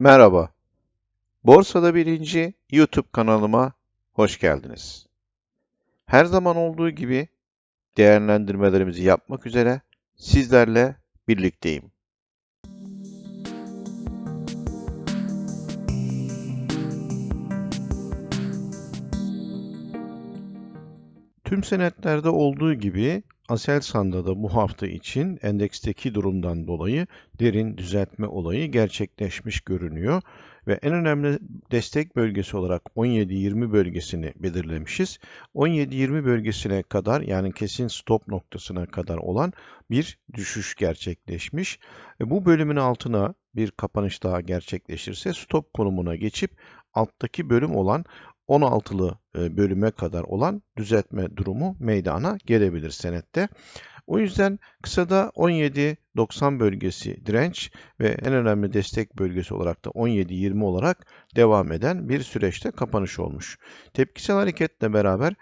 Merhaba. Borsada Birinci YouTube kanalıma hoş geldiniz. Her zaman olduğu gibi değerlendirmelerimizi yapmak üzere sizlerle birlikteyim. Tüm senetlerde olduğu gibi Aselsan'da da bu hafta için endeksteki durumdan dolayı derin düzeltme olayı gerçekleşmiş görünüyor ve en önemli destek bölgesi olarak 17-20 bölgesini belirlemişiz. 17-20 bölgesine kadar yani kesin stop noktasına kadar olan bir düşüş gerçekleşmiş. Ve bu bölümün altına bir kapanış daha gerçekleşirse stop konumuna geçip alttaki bölüm olan 16'lı e, bölüme kadar olan düzeltme durumu meydana gelebilir senette. O yüzden kısada 17-90 bölgesi direnç ve en önemli destek bölgesi olarak da 17-20 olarak devam eden bir süreçte kapanış olmuş. Tepkisel hareketle beraber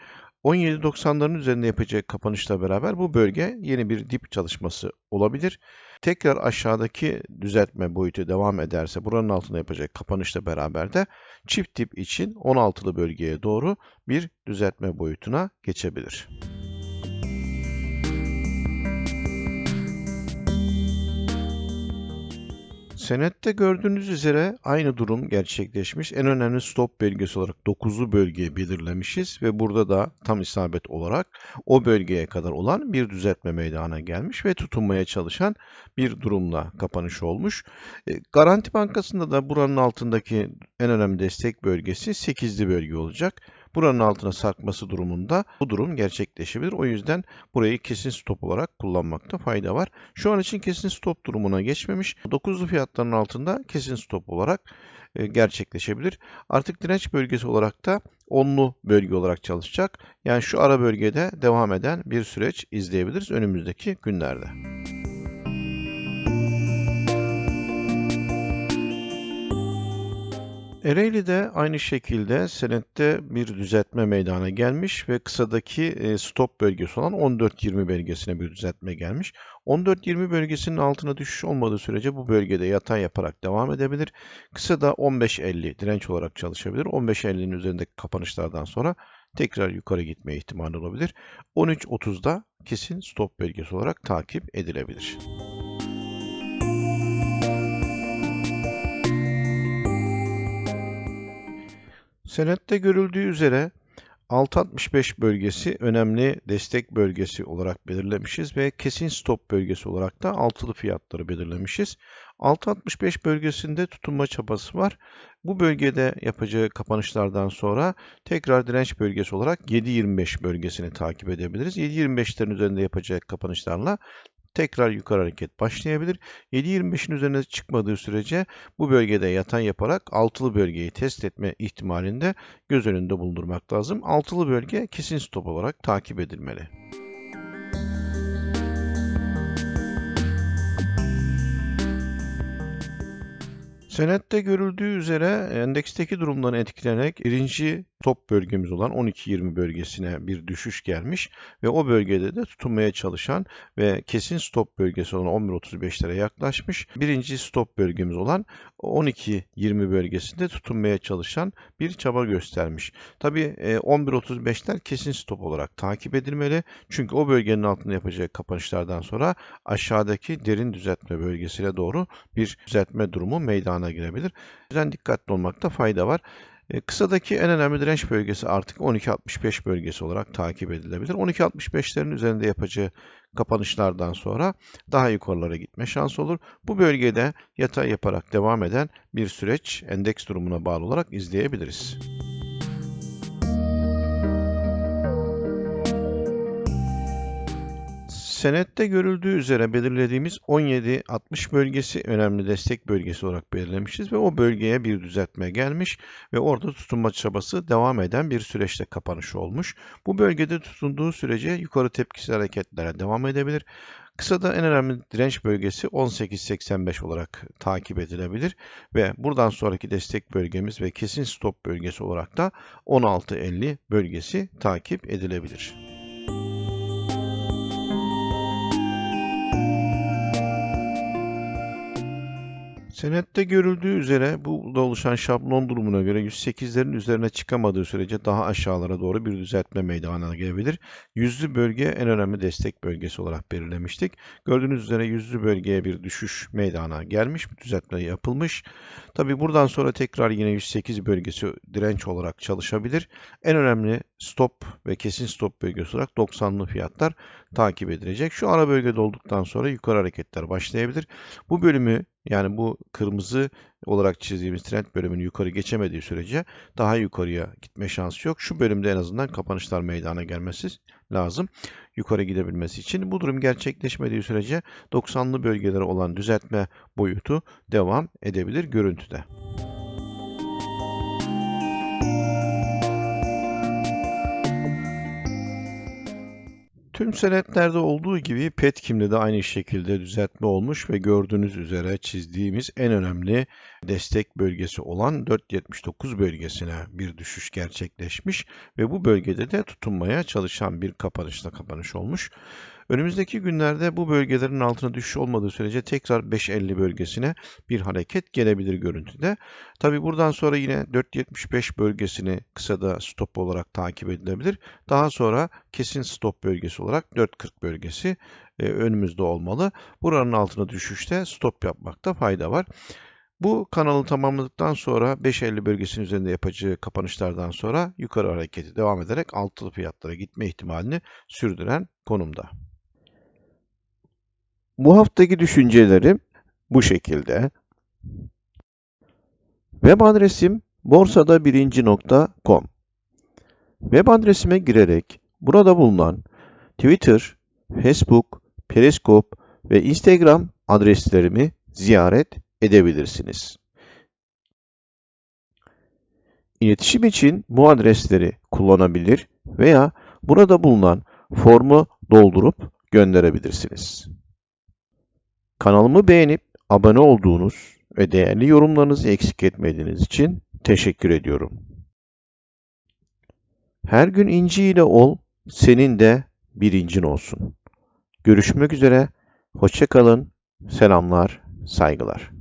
17.90'ların üzerinde yapacak kapanışla beraber bu bölge yeni bir dip çalışması olabilir. Tekrar aşağıdaki düzeltme boyutu devam ederse buranın altında yapacak kapanışla beraber de çift dip için 16'lı bölgeye doğru bir düzeltme boyutuna geçebilir. Senette gördüğünüz üzere aynı durum gerçekleşmiş. En önemli stop bölgesi olarak 9'lu bölgeyi belirlemişiz ve burada da tam isabet olarak o bölgeye kadar olan bir düzeltme meydana gelmiş ve tutunmaya çalışan bir durumla kapanış olmuş. E, Garanti Bankası'nda da buranın altındaki en önemli destek bölgesi 8'li bölge olacak. Buranın altına sarkması durumunda bu durum gerçekleşebilir. O yüzden burayı kesin stop olarak kullanmakta fayda var. Şu an için kesin stop durumuna geçmemiş. 9'lu fiyatların altında kesin stop olarak e, gerçekleşebilir. Artık direnç bölgesi olarak da 10'lu bölge olarak çalışacak. Yani şu ara bölgede devam eden bir süreç izleyebiliriz önümüzdeki günlerde. Ereğli'de aynı şekilde senette bir düzeltme meydana gelmiş ve kısadaki e, stop bölgesi olan 14-20 bölgesine bir düzeltme gelmiş. 14-20 bölgesinin altına düşüş olmadığı sürece bu bölgede yatay yaparak devam edebilir. Kısada 15-50 direnç olarak çalışabilir. 15-50'nin üzerindeki kapanışlardan sonra tekrar yukarı gitme ihtimali olabilir. 13-30'da kesin stop bölgesi olarak takip edilebilir. Senette görüldüğü üzere 6.65 bölgesi önemli destek bölgesi olarak belirlemişiz ve kesin stop bölgesi olarak da altılı fiyatları belirlemişiz. 6.65 bölgesinde tutunma çabası var. Bu bölgede yapacağı kapanışlardan sonra tekrar direnç bölgesi olarak 7.25 bölgesini takip edebiliriz. 7.25'lerin üzerinde yapacağı kapanışlarla tekrar yukarı hareket başlayabilir. 7.25'in üzerine çıkmadığı sürece bu bölgede yatay yaparak altılı bölgeyi test etme ihtimalinde göz önünde bulundurmak lazım. Altılı bölge kesin stop olarak takip edilmeli. Senette görüldüğü üzere endeksteki durumdan etkilenerek birinci top bölgemiz olan 12-20 bölgesine bir düşüş gelmiş ve o bölgede de tutunmaya çalışan ve kesin stop bölgesi olan 11.35'lere yaklaşmış. Birinci stop bölgemiz olan 12-20 bölgesinde tutunmaya çalışan bir çaba göstermiş. Tabi 11.35'ler kesin stop olarak takip edilmeli. Çünkü o bölgenin altında yapacağı kapanışlardan sonra aşağıdaki derin düzeltme bölgesine doğru bir düzeltme durumu meydana girebilir. O yüzden dikkatli olmakta fayda var. E, kısadaki en önemli direnç bölgesi artık 12.65 bölgesi olarak takip edilebilir. 12.65'lerin üzerinde yapacağı kapanışlardan sonra daha yukarılara gitme şansı olur. Bu bölgede yatay yaparak devam eden bir süreç endeks durumuna bağlı olarak izleyebiliriz. Senette görüldüğü üzere belirlediğimiz 17-60 bölgesi önemli destek bölgesi olarak belirlemişiz ve o bölgeye bir düzeltme gelmiş ve orada tutunma çabası devam eden bir süreçte kapanış olmuş. Bu bölgede tutunduğu sürece yukarı tepkisel hareketlere devam edebilir. Kısada en önemli direnç bölgesi 18.85 olarak takip edilebilir ve buradan sonraki destek bölgemiz ve kesin stop bölgesi olarak da 16.50 bölgesi takip edilebilir. Senette görüldüğü üzere bu da oluşan şablon durumuna göre 108'lerin üzerine çıkamadığı sürece daha aşağılara doğru bir düzeltme meydana gelebilir. Yüzlü bölge en önemli destek bölgesi olarak belirlemiştik. Gördüğünüz üzere yüzlü bölgeye bir düşüş meydana gelmiş, bir düzeltme yapılmış. Tabi buradan sonra tekrar yine 108 bölgesi direnç olarak çalışabilir. En önemli stop ve kesin stop bölgesi olarak 90'lı fiyatlar takip edilecek. Şu ara bölgede olduktan sonra yukarı hareketler başlayabilir. Bu bölümü yani bu kırmızı olarak çizdiğimiz trend bölümünü yukarı geçemediği sürece daha yukarıya gitme şansı yok. Şu bölümde en azından kapanışlar meydana gelmesi lazım. Yukarı gidebilmesi için. Bu durum gerçekleşmediği sürece 90'lı bölgelere olan düzeltme boyutu devam edebilir görüntüde. Tüm senetlerde olduğu gibi Petkim'de de aynı şekilde düzeltme olmuş ve gördüğünüz üzere çizdiğimiz en önemli destek bölgesi olan 4.79 bölgesine bir düşüş gerçekleşmiş ve bu bölgede de tutunmaya çalışan bir kapanışla kapanış olmuş. Önümüzdeki günlerde bu bölgelerin altına düşüş olmadığı sürece tekrar 5.50 bölgesine bir hareket gelebilir görüntüde. Tabi buradan sonra yine 4.75 bölgesini kısada stop olarak takip edilebilir. Daha sonra kesin stop bölgesi olarak 4.40 bölgesi e, önümüzde olmalı. Buranın altına düşüşte stop yapmakta fayda var. Bu kanalı tamamladıktan sonra 5.50 bölgesinin üzerinde yapacağı kapanışlardan sonra yukarı hareketi devam ederek altılı fiyatlara gitme ihtimalini sürdüren konumda. Bu haftaki düşüncelerim bu şekilde. Web adresim borsada birinci.com. Web adresime girerek burada bulunan Twitter, Facebook, Periscope ve Instagram adreslerimi ziyaret edebilirsiniz. İletişim için bu adresleri kullanabilir veya burada bulunan formu doldurup gönderebilirsiniz. Kanalımı beğenip abone olduğunuz ve değerli yorumlarınızı eksik etmediğiniz için teşekkür ediyorum. Her gün inci ile ol, senin de birincin olsun. Görüşmek üzere, hoşça kalın, selamlar, saygılar.